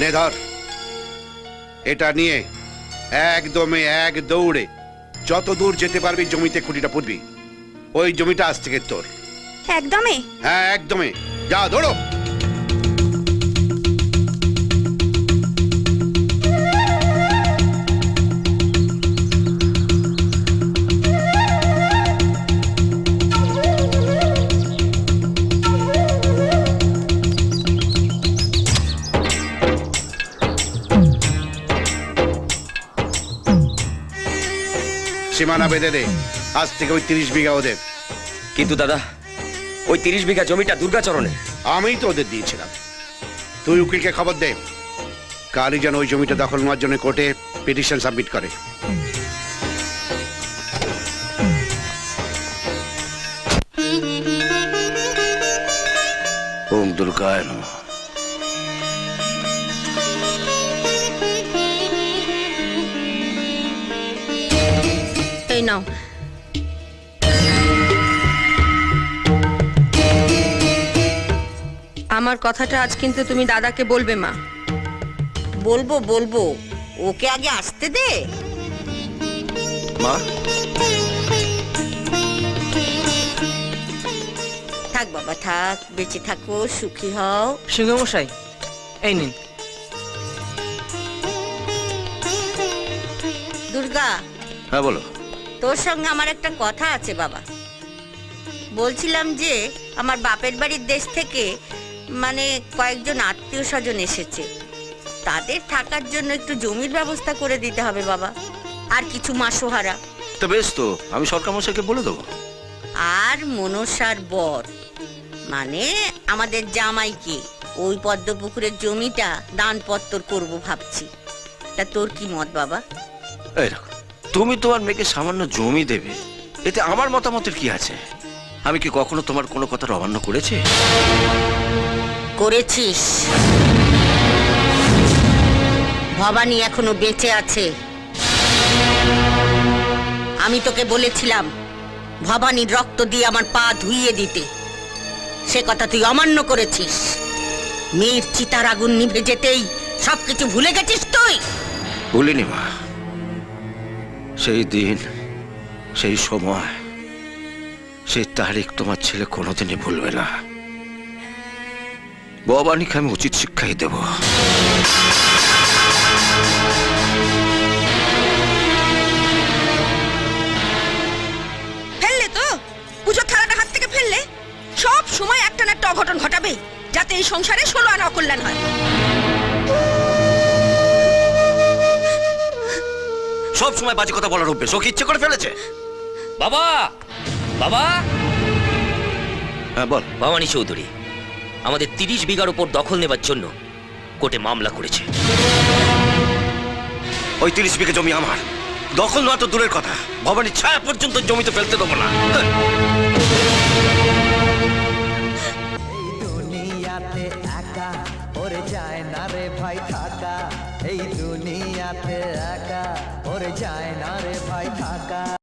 নে ধর। এটা নিয়ে একদমে এক দৌড়ে যত দূর যেতে পারবি জমিতে খুঁটিটা পুঁতবি। ওই জমিটা আজ থেকে তোর। একদমে? হ্যাঁ একদমে। যা দৌড়ো। সীমানা বেঁধে দে। আজ থেকে ওই তিরিশ বিঘা ওদের। কিন্তু দাদা ওই তিরিশ বিঘা জমিটা দুর্গাচরণে আমি তো ওদের দিয়েছিলাম। তুই উকিলকে খবর দে। কালই যেন ওই জমিটা দখল নেওয়ার জন্য কোর্টে পিটিশন সাবমিট করে। ওম দুর্গায় নমঃ। নাও। আমার কথাটা আজ কিন্তু তুমি দাদাকে বলবে মা। বলব বলব। ওকে আগে আসতে দে। মা? থাক বাবা থাক বেঁচে থাকো সুখী হও। সিংহমশাই এই নিন। দুর্গা। হ্যাঁ বলো। তোর সঙ্গে আমার একটা কথা আছে বাবা। বলছিলাম যে আমার বাপের বাড়ির দেশ থেকে মানে কয়েকজন আত্মীয় স্বজন এসেছে। তাদের থাকার জন্য একটু জমির ব্যবস্থা করে দিতে হবে বাবা। আর কিছু মাসোহারা। তো বেশ তো আমি সরকার মশাইকে বলে দেবো। আর মনসার বর। মানে আমাদের জামাইকে। ওই পদ্মপুকুরের জমিটা দানপত্তর করব ভাবছি। তা তোর কি মত বাবা? এই দেখো তুমি তোমার মেয়েকে সামান্য জমি দেবে। এতে আমার মতামতের কি আছে? আমি কি কখনো তোমার কোনো কথার অমান্য করেছি? করেছিস। ভবানী এখনও বেঁচে আছে। আমি তোকে বলেছিলাম ভবানীর রক্ত দিয়ে আমার পা ধুইয়ে দিতে। সে কথা তুই অমান্য করেছিস। মেয়ের চিতার আগুন নিভে যেতেই সবকিছু ভুলে গেছিস তুই? ভুলিনি মা। সেই দিন, সেই সময়, সেই তারিখ তোমার ছেলে কোনোদিনই ভুলবে না। ভবানীকে আমি উচিত শিক্ষাই দেব। ফেললে তো? পুজোর থেকে ফেললে? সব সময় একটা না একটা অঘটন ঘটাবে, যাতে এই সংসারে ষোলো আনা অকল্যাণ হয়। সব সময় বাজে কথা বলার অভ্যেস। ওকে ইচ্ছে করে ফেলেছে? বাবা! বাবা! হ্যাঁ বল। ভবানী চৌধুরী আমাদের তিরিশ বিঘার উপর দখল নেবার জন্য কোর্টে মামলা করেছে। ওই তিরিশ বিঘা জমি আমার। দখল নেওয়া তো দূরের কথা। ভবানীর ছায়া পর্যন্ত জমিতে ফেলতে দেবো না। না রে ভাই থাকা এই দুনিয়াতে একা ওরে যায় না রে ভাই থাকা।